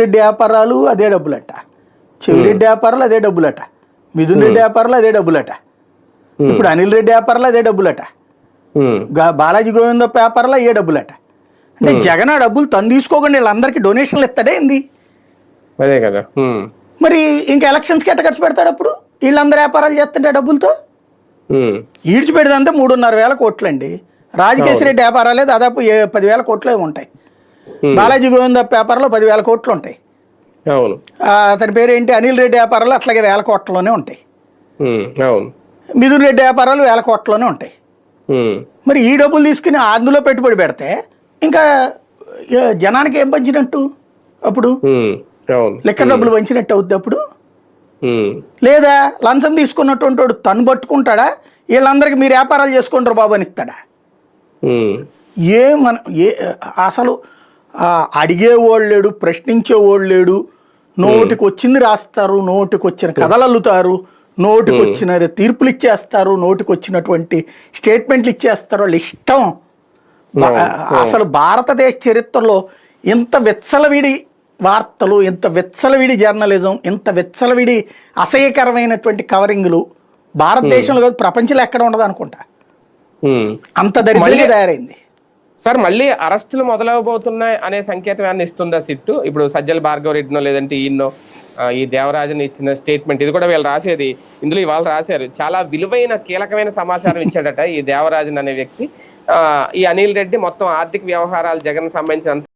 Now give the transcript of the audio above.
రెడ్డి వ్యాపారాలు అదే డబ్బులట. చెవిరెడ్డి వ్యాపారాలు అదే డబ్బులట. మిథున్ రెడ్డి వ్యాపారాలు అదే డబ్బులట. ఇప్పుడు అనిల్ రెడ్డి వ్యాపారాలు అదే డబ్బులట. బాలాజీ గోవింద వ్యాపారాలు అయ్యే డబ్బులట. అంటే జగన్ ఆ డబ్బులు తను తీసుకోకుండా వీళ్ళందరికీ డొనేషన్లు ఇస్తాడే ఏంది? అదే కదా. మరి ఇంకా ఎలక్షన్స్కి ఎట్ట ఖర్చు పెడతాడు అప్పుడు? వీళ్ళందరూ వ్యాపారాలు చేస్తుంటే డబ్బులతో? ఈడ్చిపెడితే మూడున్నర వేల కోట్లు అండి రాజకేశ్ రెడ్డి వ్యాపారాలే దాదాపు ఏ పదివేల కోట్లు ఉంటాయి. బాలాజీ గోవింద వ్యాపారంలో పదివేల కోట్లు ఉంటాయి. అవును. అతని పేరు ఏంటి? అనిల్ రెడ్డి వ్యాపారాలు అట్లాగే వేల కోట్లలోనే ఉంటాయి. అవును. మిథున్ రెడ్డి వ్యాపారాలు వేల కోట్లలోనే ఉంటాయి. ఉమ్, మరి ఈ డబ్బులు తీసుకుని అందులో పెట్టుబడి పెడితే ఇంకా జనానికి ఏం పంచినట్టు అప్పుడు? లెక్క డబ్బులు పంచినట్టు అవుద్ది అప్పుడు? లేదా లంచం తీసుకున్నటువంటి వాడు తను పట్టుకుంటాడా? వీళ్ళందరికీ మీరు వ్యాపారాలు చేసుకుంటారు బాబు అని ఇస్తాడా? ఏ మన ఏ అసలు అడిగేవాళ్ళు లేడు ప్రశ్నించేవాళ్ళు లేడు. నోటికి వచ్చింది రాస్తారు నోటికి వచ్చిన కథలు అల్లుతారు నోటికి వచ్చిన తీర్పులు ఇచ్చేస్తారు నోటికి వచ్చినటువంటి స్టేట్మెంట్లు ఇచ్చేస్తారు వాళ్ళ ఇష్టం అసలు భారతదేశ చరిత్రలో ఇంత విచ్చలవిడి వార్తలు ఇంత విచ్చలవిడి జర్నలిజం ఇంత విచ్చలవిడి అసహ్యకరమైనటువంటి కవరింగ్లు భారతదేశంలో కాదు ప్రపంచంలో ఎక్కడ ఉండదు అనుకుంటా. అంత దరిద్రంగా తయారైంది. సార్ మళ్ళీ అరెస్టులు మొదలవబోతున్నాయి అనే సంకేతం ఏమైనా ఇస్తుందా సిట్టు? ఇప్పుడు సజ్జల భార్గవ రెడ్డినో లేదంటే ఈయన్నో ఈ దేవరాజన్ ఇచ్చిన స్టేట్మెంట్ ఇది కూడా వీళ్ళు రాసేది. ఇందులో ఇవాళ రాశారు. చాలా విలువైన కీలకమైన సమాచారం ఇచ్చాడట ఈ దేవరాజన్ అనే వ్యక్తి. ఈ అనిల్ రెడ్డి మొత్తం ఆర్థిక వ్యవహారాలు జగన్ సంబంధించిన